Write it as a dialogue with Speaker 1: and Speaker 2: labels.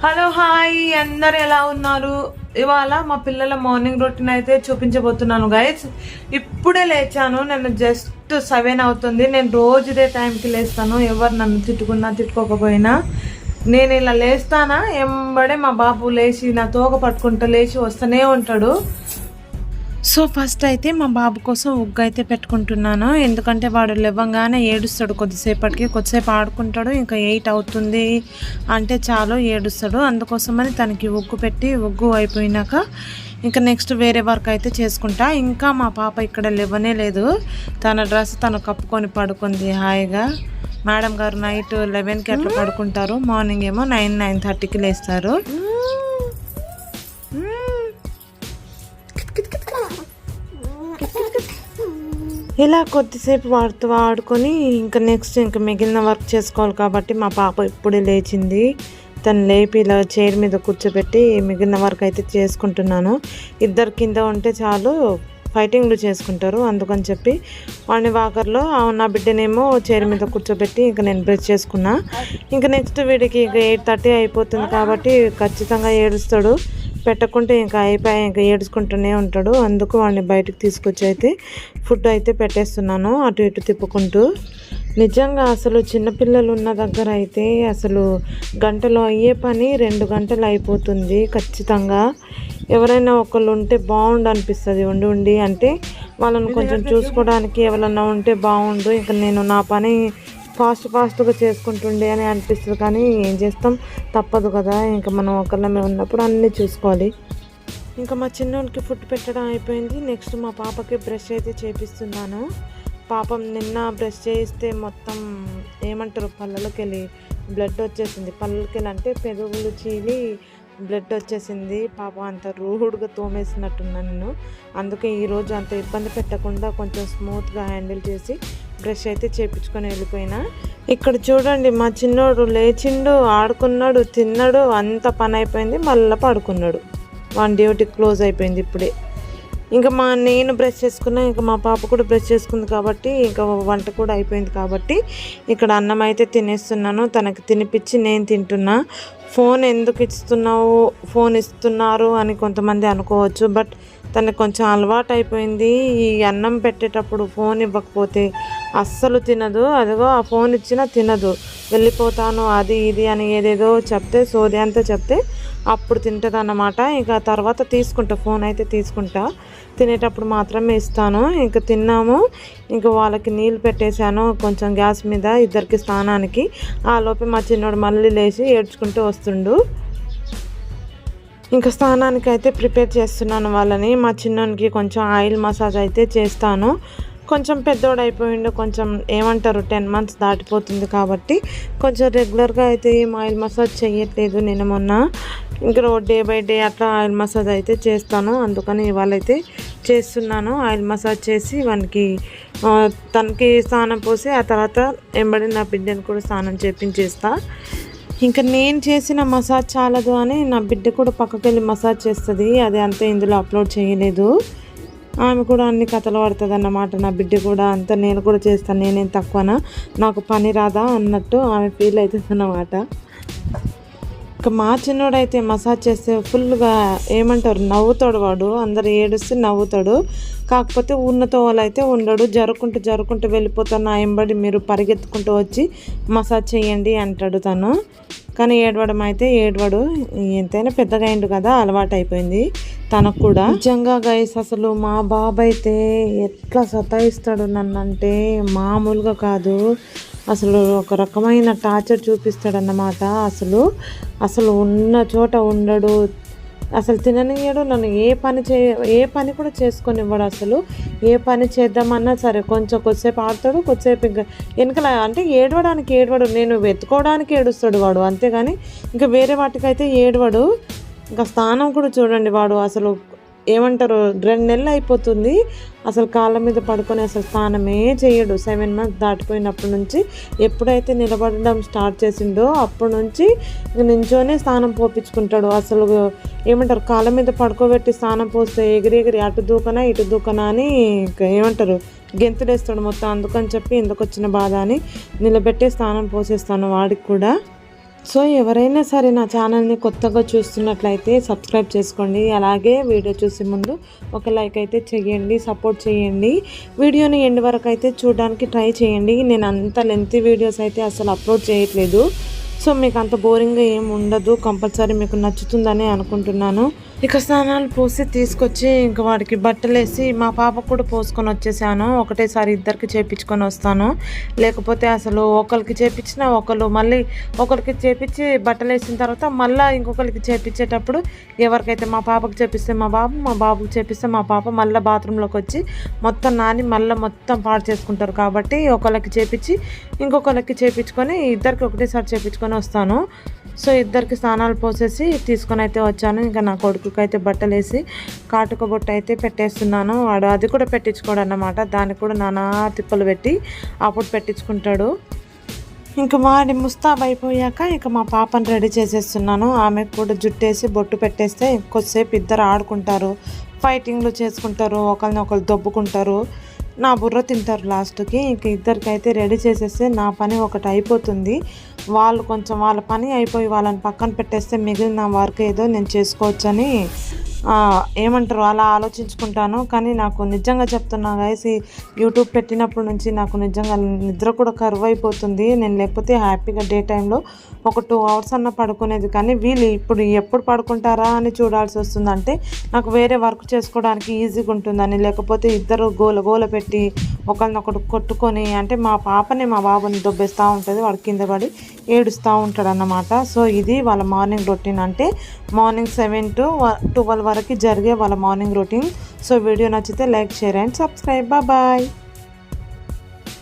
Speaker 1: Hello hi. అందరు ఎలా ఉన్నారు? ఇవాళ మా పిల్లల మార్నింగ్ రొటీన్ అయితే చూపించబోతున్నాను గైస్ ఇప్పుడే లేచాను. నేను జస్ట్ సెవెన్ అవుతుంది. నేను రోజు ఇదే టైంకి లేస్తాను. ఎవరు నన్ను తిట్టుకున్నా తిట్టుకోకపోయినా. నేను ఇలా లేస్తానా? ఎంబడే మా బాబు లేచి నా తోక పట్టుకుంటూ లేచి వస్తూనే ఉంటాడు. సో ఫస్ట్ అయితే మా బాబు కోసం ఉగ్గు అయితే పెట్టుకుంటున్నాను. ఎందుకంటే వాడు లేవంగానే ఏడుస్తాడు కొద్దిసేపటికి. కొద్దిసేపు ఆడుకుంటాడు ఇంకా ఎయిట్ అవుతుంది అంటే చాలు ఏడుస్తాడు. అందుకోసమని తనకి ఉగ్గు పెట్టి ఉగ్గు అయిపోయినాక ఇంకా నెక్స్ట్ వేరే వర్క్ అయితే చేసుకుంటా. ఇంకా మా పాప ఇక్కడ లేవనే లేదు. తన డ్రెస్ తను కప్పుకొని పడుకుంది హాయిగా. మేడం గారు నైట్ లెవెన్కి అట్లా పడుకుంటారు. మార్నింగ్ ఏమో నైన్ నైన్ థర్టీకి లేస్తారు. ఇలా కొద్దిసేపు వాడుతూ ఆడుకొని ఇంకా నెక్స్ట్ ఇంకా మిగిలిన వర్క్ చేసుకోవాలి కాబట్టి మా పాప ఇప్పుడే లేచింది. తను లేపి ఇలా చైర్ మీద కూర్చోబెట్టి మిగిలిన వర్క్ అయితే చేసుకుంటున్నాను. ఇద్దరు కింద ఉంటే చాలు ఫైటింగ్లు చేసుకుంటారు. అందుకని చెప్పి వాడిని వాకర్లో నా బిడ్డనేమో చైర్ మీద కూర్చోబెట్టి ఇంకా నేను బ్రష్ చేసుకున్నా. ఇంకా నెక్స్ట్ వీడికి ఇంకా ఎయిట్ థర్టీ అయిపోతుంది కాబట్టి ఖచ్చితంగా ఏడుస్తాడు. పెట్టకుంటే ఇంకా అయిపోయి ఇంకా ఏడుచుకుంటూనే ఉంటాడు. అందుకు వాడిని బయటకు తీసుకొచ్చి అయితే ఫుడ్ అయితే పెట్టేస్తున్నాను. అటు ఇటు తిప్పుకుంటూ. నిజంగా అసలు చిన్నపిల్లలు ఉన్న దగ్గర అయితే అసలు గంటలో అయ్యే పని రెండు గంటలు అయిపోతుంది ఖచ్చితంగా. ఎవరైనా ఒకళ్ళు ఉంటే బాగుండు అనిపిస్తుంది. ఉండి ఉండి అంటే వాళ్ళని కొంచెం చూసుకోవడానికి ఎవరన్నా ఉంటే బాగుండు. ఇంకా నేను నా పని ఫాస్ట్ ఫాస్ట్గా చేసుకుంటుండే అని అనిపిస్తుంది కానీ ఏం చేస్తాం? తప్పదు కదా. ఇంకా మనం ఒకళ్ళమే ఉన్నప్పుడు అన్నీ చూసుకోవాలి. ఇంకా మా చిన్నోడికి ఫుడ్ పెట్టడం అయిపోయింది. నెక్స్ట్ మా పాపకి బ్రష్ అయితే చేపిస్తున్నాను. పాపం నిన్న బ్రష్ చేయిస్తే మొత్తం ఏమంటారు? పళ్ళలోకి వెళ్ళి బ్లడ్ వచ్చేసింది. పళ్ళకి వెళ్ళి అంటే పెరుగులు చీలి బ్లడ్ వచ్చేసింది. పాప అంత రూహుడుగా తోమేసినట్టున్నా నేను. అందుకే ఈరోజు అంత ఇబ్బంది పెట్టకుండా కొంచెం స్మూత్గా హ్యాండిల్ చేసి బ్రష్ అయితే చేపించుకొని వెళ్ళిపోయినా. ఇక్కడ చూడండి మా చిన్నోడు లేచిండు ఆడుకున్నాడు తిన్నాడు అంత పని అయిపోయింది మళ్ళీ పడుకున్నాడు. వన్ డ్యూటీ క్లోజ్ అయిపోయింది ఇప్పుడే. ఇంకా మా నేను బ్రష్ చేసుకున్నా ఇంకా మా పాప కూడా బ్రష్ చేసుకుంది కాబట్టి ఇంకా వంట కూడా అయిపోయింది కాబట్టి ఇక్కడ అన్నం అయితే తినేస్తున్నాను. తనకి తినిపించి నేను తింటున్నా. ఫోన్ ఎందుకు ఇస్తున్నావు? ఫోన్ ఇస్తున్నారు అని కొంతమంది అనుకోవచ్చు బట్ తనకు కొంచెం అలవాటు అయిపోయింది. ఈ అన్నం పెట్టేటప్పుడు ఫోన్ ఇవ్వకపోతే అస్సలు తినదు. అదిగో ఆ ఫోన్ ఇచ్చినా తినదు. వెళ్ళిపోతాను అది ఇది అని ఏదేదో చెప్తే సోది అంతా చెప్తే అప్పుడు తింటుంది అన్నమాట ఇంకా తర్వాత తీసుకుంటా ఫోన్ అయితే తీసుకుంటా. తినేటప్పుడు మాత్రమే ఇస్తాను. ఇంకా తిన్నాము. ఇంకా వాళ్ళకి నీళ్ళు పెట్టేశాను. కొంచెం గ్యాస్ మీద ఇద్దరికి స్నానానికి. ఆ లోపే మా చిన్నోడు మళ్ళీ లేచి ఏడ్చుకుంటూ వస్తుండు. ఇంకా స్నానానికి అయితే ప్రిపేర్ చేస్తున్నాను వాళ్ళని. మా చిన్నోనికి కొంచెం ఆయిల్ మసాజ్ అయితే చేస్తాను. కొంచెం పెద్దోడు అయిపోయిండు కొంచెం ఏమంటారు టెన్ మంత్స్ దాటిపోతుంది కాబట్టి కొంచెం రెగ్యులర్గా అయితే ఏం ఆయిల్ మసాజ్ చేయట్లేదు నేను మొన్న. ఇంకా డే బై డే అట్లా ఆయిల్ మసాజ్ అయితే చేస్తాను. అందుకని ఇవాళ అయితే చేస్తున్నాను. ఆయిల్ మసాజ్ చేసి వానికి తనకి స్నానం పోసి ఆ తర్వాత వెంబడి నా బిడ్డని కూడా స్నానం చేపించేస్తా. ఇంకా నేను చేసిన మసాజ్ చాలదు అని నా బిడ్డ కూడా పక్కకి వెళ్ళి మసాజ్ చేస్తుంది. అది అంతా ఇందులో అప్లోడ్ చేయలేదు. ఆమె కూడా అన్ని కథలు పడుతుంది అన్నమాట నా బిడ్డ కూడా అంత నేను కూడా చేస్తాను నేనేం తక్కువనా? నాకు పని రాదా అన్నట్టు ఆమె ఫీల్ అవుతుంది అన్నమాట ఇంకా మా చిన్నోడైతే మసాజ్ చేస్తే ఫుల్గా ఏమంటారు నవ్వుతాడు వాడు. అందరు ఏడుస్తే నవ్వుతాడు. కాకపోతే ఉన్నతో వాళ్ళు అయితే ఉండడు. జరుకుంటూ జరుకుంటూ వెళ్ళిపోతాను. నా ఎంబడి మీరు పరిగెత్తుకుంటూ వచ్చి మసాజ్ చేయండి అంటాడు తను. కానీ ఏడవడం అయితే ఏడవడు. ఎంతైనా పెద్దగా అయిండు కదా అలవాటు అయిపోయింది తనకు కూడా. నిజంగా గైస్ అసలు మా బాబు అయితే ఎట్లా సతాయిస్తాడు నన్ను అంటే మామూలుగా కాదు. అసలు ఒక రకమైన టార్చర్ చూపిస్తాడన్నమాట. అసలు అసలు ఉన్న చోట ఉండడు. అసలు తిననీయడు నన్ను ఏ పని చే ఏ పని కూడా చేసుకొనివ్వడు అసలు. ఏ పని చేద్దామన్నా సరే కొంచెం కొద్దిసేపు ఆడతాడు కొద్దిసేపు ఇంకా వెనకల అంటే ఏడవడానికి ఏడవడు. నేను వెతుకోవడానికి ఏడుస్తాడు వాడు అంతేగాని ఇంకా వేరే వాటికైతే ఏడవడు. ఇంకా స్థానం కూడా చూడండి వాడు అసలు ఏమంటారు రెండు నెలలు అయిపోతుంది. అసలు కాళ్ళ మీద పడుకొని అసలు స్నానమే చేయడు. సెవెన్ మంత్స్ దాటిపోయినప్పటి నుంచి ఎప్పుడైతే నిలబడడం స్టార్ట్ చేసిండో అప్పటి నుంచి నించోనే స్నానం పోపించుకుంటాడు అసలు ఏమంటారు కాళ్ళ మీద పడుకోబెట్టి స్నానం పోస్తే ఎగిరి ఎగిరి అటు దూకనా ఇటు దూకనా అని ఏమంటారు గెంతులేస్తాడు మొత్తం. అందుకని చెప్పి ఎందుకు వచ్చిన బాధ అని నిలబెట్టి స్నానం పోసేస్తాను వాడికి కూడా. సో ఎవరైనా సరే నా ఛానల్ని కొత్తగా చూస్తున్నట్లయితే సబ్స్క్రైబ్ చేసుకోండి. అలాగే వీడియో చూసే ముందు ఒక లైక్ అయితే చేయండి సపోర్ట్ చేయండి వీడియోని ఎండ్ వరకు అయితే చూడడానికి ట్రై చేయండి నేను అంత లెంత్ వీడియోస్ అయితే అసలు అప్లోడ్ చేయట్లేదు. సో మీకు అంత బోరింగ్గా ఏం ఉండదు. కంపల్సరీ మీకు నచ్చుతుందని అనుకుంటున్నాను. ఇక స్నానాలు పోసి తీసుకొచ్చి ఇంకా వాడికి బట్టలు వేసి మా పాపకు కూడా పోసుకొని వచ్చేసాను. ఒకటేసారి ఇద్దరికి చేపించుకొని వస్తాను. లేకపోతే అసలు ఒకరికి చేపించిన ఒకరు మళ్ళీ ఒకరికి చేపించి బట్టలు వేసిన తర్వాత మళ్ళీ ఇంకొకరికి చేపించేటప్పుడు ఎవరికైతే మా పాపకు చేపిస్తే మా బాబు మా బాబుకి చేపిస్తే మా పాప మళ్ళీ బాత్రూంలోకి వచ్చి మొత్తం నాని మళ్ళీ మొత్తం పాడు చేసుకుంటారు. కాబట్టి ఒకరికి చేపించి ఇంకొకరికి చేపించుకొని ఇద్దరికి ఒకటేసారి చేపించుకొని వస్తాను. సో ఇద్దరికి స్నానాలు పోసేసి తీసుకొని అయితే వచ్చాను. ఇంకా నా కొడుకుకి అయితే బట్టలు వేసి కాటుక బొట్టు అయితే పెట్టేస్తున్నాను. వాడు అది కూడా పెట్టించుకోడు అన్నమాట దానికి కూడా నానా తిప్పలు పెట్టి అప్పుడు పెట్టించుకుంటాడు. ఇంకా వాడి ముస్తాబ్ అయిపోయాక ఇక మా పాపను రెడీ చేసేస్తున్నాను. ఆమెకు కూడా జుట్టేసి బొట్టు పెట్టేస్తే కొద్దిసేపు ఇద్దరు ఆడుకుంటారు. ఫైటింగ్లు చేసుకుంటారు. ఒకరిని ఒకరు దొబ్బుకుంటారు. నా బుర్ర తింటారు లాస్ట్కి. ఇంక ఇద్దరికైతే రెడీ చేసేస్తే నా పని ఒకటి అయిపోతుంది. వాళ్ళు కొంచెం వాళ్ళ పని అయిపోయి వాళ్ళని పక్కన పెట్టేస్తే మిగిలిన వర్క్ ఏదో నేను చేసుకోవచ్చని ఏమంటారు? అలా ఆలోచించుకుంటాను. కానీ నాకు నిజంగా చెప్తున్నా గైస్ యూట్యూబ్ పెట్టినప్పటి నుంచి నాకు నిజంగా నిద్ర కూడా కరువు అయిపోతుంది. నేను లేకపోతే హ్యాపీగా డే టైంలో ఒక టూ అవర్స్ అన్న పడుకునేది. కానీ వీళ్ళు ఇప్పుడు ఎప్పుడు పడుకుంటారా అని చూడాల్సి వస్తుందంటే నాకు వేరే వర్క్ చేసుకోవడానికి ఈజీగా ఉంటుందని లేకపోతే ఇద్దరు గోల గోల పెట్టి ఒకరినొకడు కొట్టుకొని అంటే మా పాపని మా బాబుని దొబ్బేస్తూ ఉంటుంది వాడు కింద పడి ఏడుస్తూ ఉంటాడు అన్నమాట సో ఇది వాళ్ళ మార్నింగ్ రొటీన్. అంటే మార్నింగ్ సెవెన్ టు ట్వెల్వ్ వరకు జరిగే వాళ్ళ మార్నింగ్ రొటీన్. సో వీడియో నచ్చితే like share and subscribe. Bye.